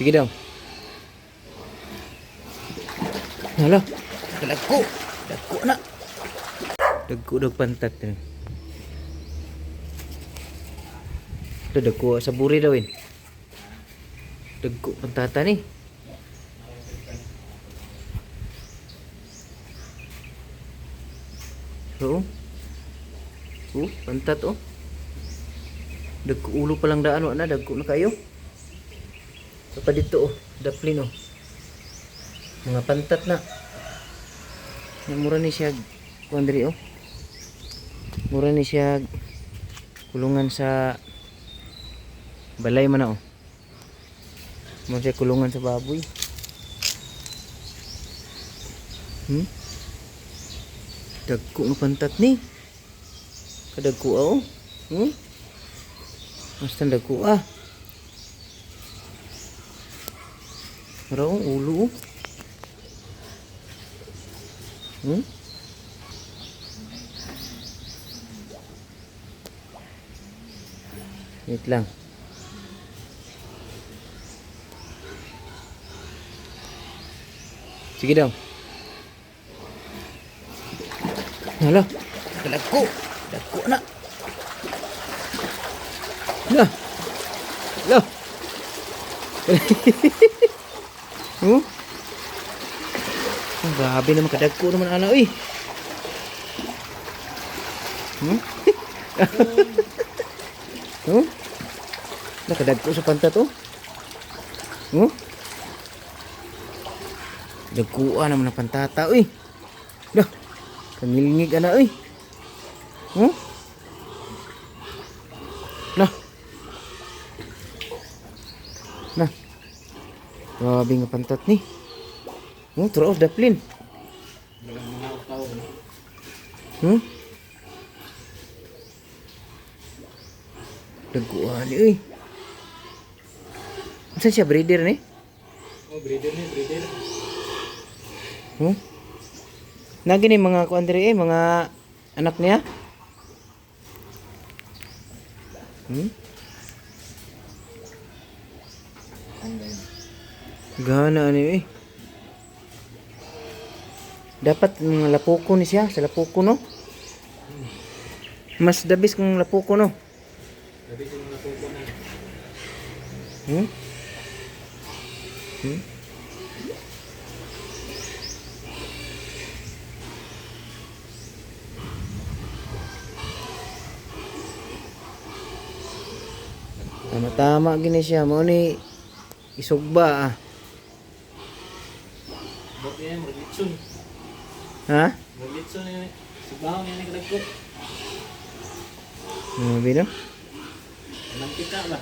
Sige daw. Hala. Dagko. Dagko na. Dagko dag pantat. eh. Ito dagko sa buri daw eh. Dagko pantata ni. Oo. Oh, pantat oh. Dagko ulo pa lang daan na dagko na kayo. So pa dito oh, daplin oh. Mga pantat na. Mura ni siya kuandri oh. Mura ni siya kulungan sa balay man na oh. Mura siya kulungan sa baboy. Hmm? Dagko ng pantat ni. Kadagko oh. Hmm? Mas dagko ah. Oh, ulo oh. Hmm? Wait lang. Sige daw. Hala. Dagko. Dagko na. Hala. Hala. huh? Ang grabe naman kadagko naman ana uy. Hmm? huh? Nakadagko sa pantat oh. Huh? Dagkuan naman ang pantata uy. Dah. Kamilingig ana uy. Huh? Nah. Nah. Grabe nga pantat ni. Hmm, throw off the plane. Hmm? Dagkuhan ni uy. Saan siya breeder ni? Oh, breeder ni, breeder. Hmm? Nagi ni mga kuan diri eh, mga anak niya. Hmm? Gana ni eh. Dapat mga lapuko ni siya, sa lapuko no. Mas dabis kung lapuko no. Sabi ko mga pupo na. Hmm? Hmm? Tama tama gini siya mo ni isugba ah. Yan, maglitsun. Ha? Maglitsun yan. Subaw yan, kadagko. Ano bino? Anong kita ba?